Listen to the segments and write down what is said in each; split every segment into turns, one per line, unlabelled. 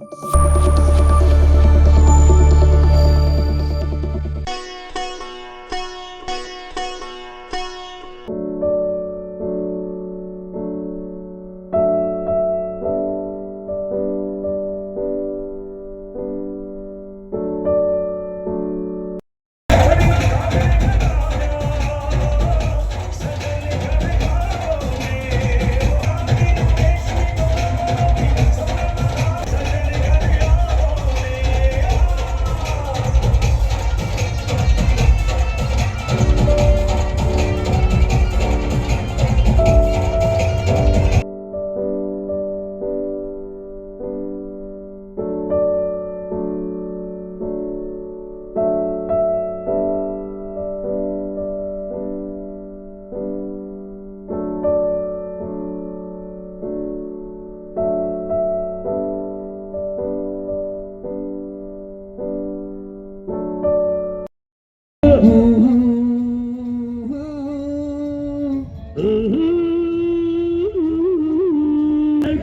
you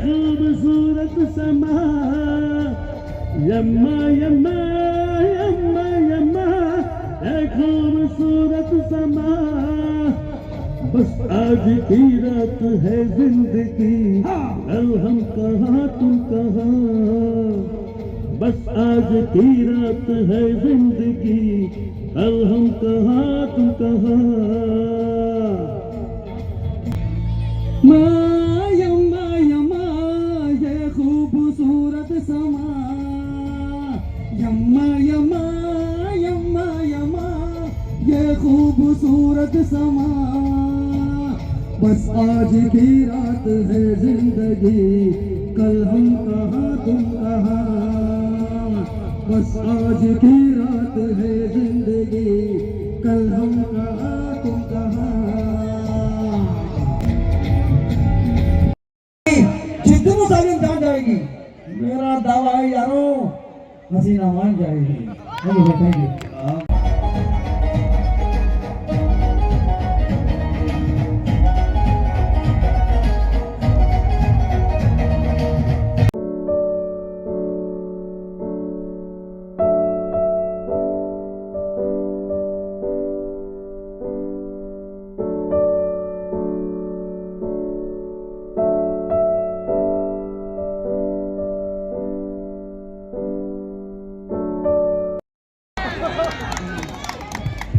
खूबसूरत समा। यम्मा यम्मा यम्मा यम्मा खूबसूरत समा। बस आज की रात है ज़िंदगी। कल हम कहाँ तुम कहाँ? बस आज की रात है ज़िंदगी। कल हम कहाँ तुम कहाँ?
માયમ્મા યમ્મા યે ખૂબસૂરત સમા યમ્મા યમ્મા યમ્મા યમ્મા યે ખૂબસૂરત સમા બસ આજ કી રાત હે જિંદગી કલ હમ કહા તુમ કહા બસ આજ કી રાત હે જિંદગી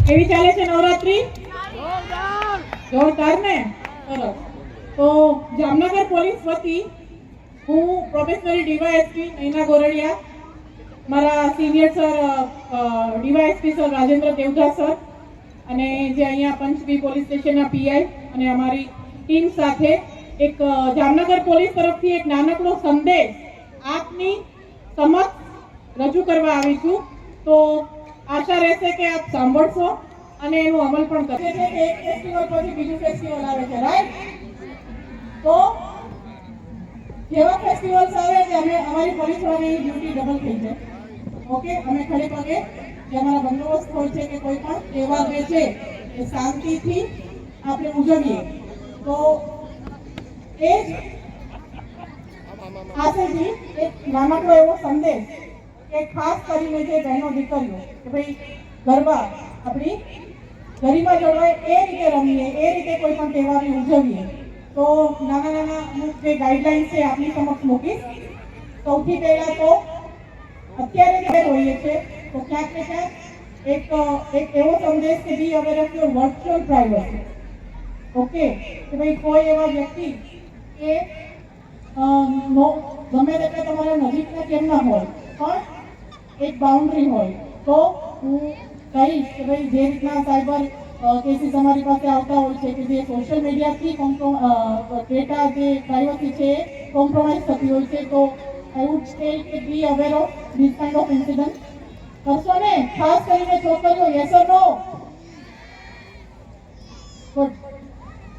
કેવી ચાલે છે નવરાત્રી? જોરદાર ને? સરસ. તો જામનગર પોલીસ વતી હું પ્રોફેસર ડીવાયએસપી નૈના ગોરડિયા, મારા senior sir DYSP sir Rajendra Devdha sir અને જે અહીંયા પંચમી પોલીસ સ્ટેશનના પીઆઈ અને અમારી ટીમ સાથે એક જામનગર પોલીસ તરફથી એક નાનકડો સંદેશ આપની સમક્ષ રજૂ કરવા આવી છું. તો આશા રહેશે કે આપ સાંભળશો અને એનું અમલ પણ કરશે. એટલે કે એક ફેસ્ટિવલ પછી બીજું ફેસ્ટિવલ આવે છે રાઈટ તો જેવા ફેસ્ટિવલ્સ આવે એટલે અમે અમારી પોલીસ ડ્યુટી ડબલ થઈ જાય. ઓકે અમે ખડે પગે જે અમારા બંદોબસ્ત હોય છે કે કોઈ પણ તહેવાર જે છે, એ શાંતિથી આપણે ઉજવીએ. તો એ જ આશયથી એક નાનકડો એવો સંદેશ કે ખાસ કરીને જે બહેનો દીકરીઓ, કે ભાઈ ગરબા આપણી ગરિમા જળવાય એ રીતે રમીએ, એ રીતે કોઈ પણ તહેવારને ઉજવીએ. તો નાના નાના અમુક જે ગાઈડલાઈન છે, આપની સમક્ષ મૂકીશ. સૌથી પહેલા તો અત્યારે જે હોઈએ છીએ તો ક્યાંક ને ક્યાંક એક એક એવો સંદેશ કે be aware of your virtual privacy okay? કે ભાઈ કોઈ એવા વ્યક્તિ કે ગમે તેટલા તમારા નજીકના કેમ ના હોય, પણ એક બાઉન્ડ્રી હોય. તો હું કહીશ કે ભાઈ જે રીતના સાયબર કેસીસ અમારી પાસે આવતા હોય છે કે જે સોશિયલ મીડિયાથી ડેટા જે પ્રાઇવસી છે એ કોમ્પ્રોમાઇઝ થતી હોય છે, તો આઈ વુડ સ્ટે કે be aware of this kind of incident કરશો ને ખાસ કરીને છોકરીઓ યસ ઓર નો ગુડ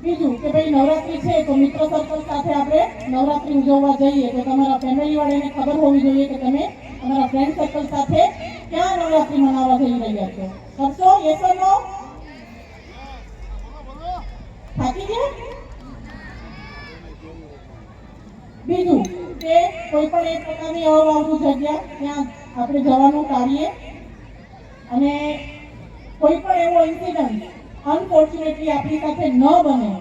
બીજું કે ભાઈ નવરાત્રી છે, તો મિત્ર સર્કલ સાથે આપણે નવરાત્રી ઉજવવા જઈએ. તો તમારા ફેમિલી વાળાને ખબર હોવી જોઈએ કે તમે તમારા ફ્રેન્ડ સર્કલ સાથે ક્યાં નવરાત્રી મનાવવા જઈ રહ્યા છો. કરશો યસ નો? થાકી ગયા? બીજું, કે કોઈ પણ એક પ્રકારની અવાવરું જગ્યા ત્યાં આપણે જવાનું ટાળીએ. અને કોઈ પણ એવો ઇન્સિડન્ટ અનફોર્ચ્યુનેટલી આપણી સાથે ન બને.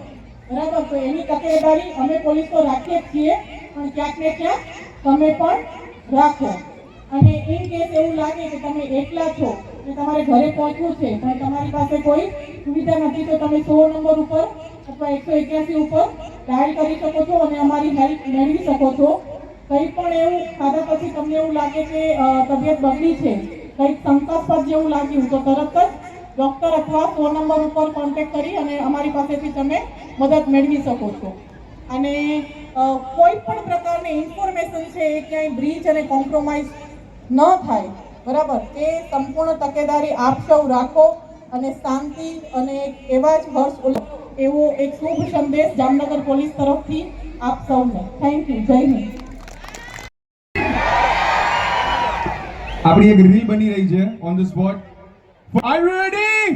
બરાબર? તો એની તકેદારી અમે પોલીસ તો રાખીએ જ છીએ, પણ ક્યાંક ને ક્યાંક તમે પણ રાખો. અને ઇન કેસ એવું લાગે કે તમે એકલા છો અને તમારે ઘરે પહોંચવું છે પણ તમારી પાસે કોઈ સુવિધા નથી, તો તમે સો નંબર ઉપર અથવા એકસો એક્યાસી ઉપર ડાયલ કરી શકો છો અને અમારી હેલ્પ મેળવી શકો છો. કંઈ પણ એવું ખાધા પછી તમને એવું લાગે કે તબિયત બગડી છે, કંઈક શંકાસ્પદ જેવું લાગ્યું, તો તરત જ ડૉક્ટર અથવા ફોન નંબર ઉપર કોન્ટેક કરી અને અમારી પાસેથી તમે મદદ મેળવી શકો છો. અને કોઈ પણ પ્રકારની ઇન્ફોર્મેશન છે, એ ક્યાંય બ્રીચ અને કોમ્પ્રોમાઇઝ ન થાય. બરાબર? તે સંપૂર્ણ તકેદારી આપ સૌ રાખો અને શાંતિ અને એવા જ હર્ષ એવો એક શુભ સંદેશ જામનગર પોલીસ તરફથી આપ સૌને. થેન્ક યુ જય હિન્દ.
આપણી એક રીલ બની રહી છે on the spot are ready